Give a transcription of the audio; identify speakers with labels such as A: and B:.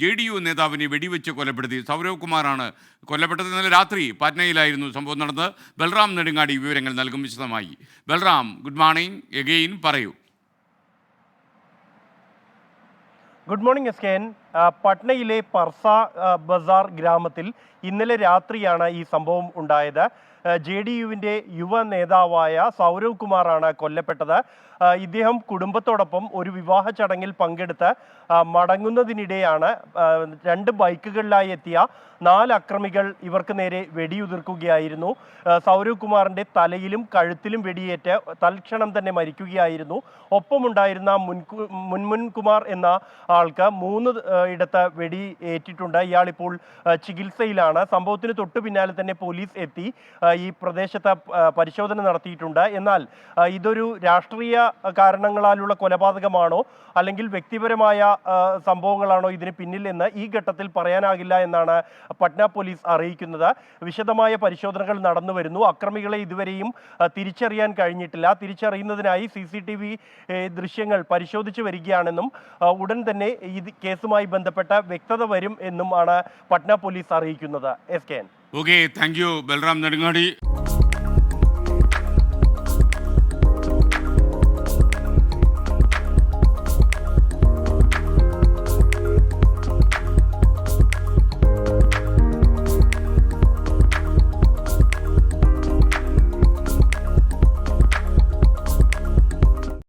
A: J D U നേതാവിനെ വെടിവെച്ച് കൊലപ്പെടുത്തി. സൗരവ് കുമാറാണ് കൊല്ലപ്പെട്ടത്. ഇന്നലെ രാത്രി പാറ്റ്നയിലായിരുന്നു സംഭവം നടന്നത്. ബൽറാം നെടുങ്ങാടി വിവരങ്ങൾ നൽകും വിശദമായി. Balram good morning. എഗെയിൻ പറയൂ.
B: ഗുഡ് മോർണിംഗ് എസ് കെ പട്നയിലെ പർസ ബസാർ ഗ്രാമത്തിൽ ഇന്നലെ രാത്രിയാണ് ഈ സംഭവം ഉണ്ടായത്. ജെ ഡി യുവിന്റെ യുവ നേതാവായ സൗരവ് കുമാറാണ് കൊല്ലപ്പെട്ടത്. ഇദ്ദേഹം കുടുംബത്തോടൊപ്പം ഒരു വിവാഹ ചടങ്ങിൽ പങ്കെടുത്ത് മടങ്ങുന്നതിനിടെയാണ് രണ്ട് ബൈക്കുകളിലായി എത്തിയ നാല് അക്രമികൾ ഇവർക്ക് നേരെ വെടിയുതിർക്കുകയായിരുന്നു. സൗരവ് കുമാറിന്റെ തലയിലും കഴുത്തിലും വെടിയേറ്റ് തൽക്ഷണം തന്നെ മരിക്കുകയായിരുന്നു. ഒപ്പമുണ്ടായിരുന്ന മുൻകു മുൻമുൻകുമാർ എന്ന ആൾക്ക് മൂന്ന് ഇടത്ത് വെടി ഏറ്റിട്ടുണ്ട്. ഇയാൾ ഇപ്പോൾ ചികിത്സയിലാണ്. സംഭവത്തിന് തൊട്ടു പിന്നാലെ തന്നെ പോലീസ് എത്തി. ഈ പ്രദേശത്ത് പരിശോധന നടത്തിയിട്ടുണ്ട്. എന്നാൽ ഇതൊരു രാഷ്ട്രീയ കാരണങ്ങളാലുള്ള കൊലപാതകമാണോ? അല്ലെങ്കിൽ വ്യക്തിപരമായ സംഭവങ്ങളാണോ ഇതിന് പിന്നിൽ എന്ന് ഈ ഘട്ടത്തിൽ പറയാനാകില്ല എന്നാണ് പട്ന പോലീസ് അറിയിക്കുന്നത്. വിശദമായ പരിശോധനകൾ നടന്നു വരുന്നു. അക്രമികളെ ഇതുവരെയും തിരിച്ചറിയാൻ കഴിഞ്ഞിട്ടില്ല. തിരിച്ചറിയുന്നതിനായി സി സി ടി വി ദൃശ്യങ്ങൾ പരിശോധിച്ചു വരികയാണെന്നും ഉടൻ തന്നെ ഈ കേസുമായി ബന്ധപ്പെട്ട വ്യക്തത വരും എന്നും ആണ് പട്ന പോലീസ് അറിയിക്കുന്നത്. S K
A: okay thank you Balram Nedungadi.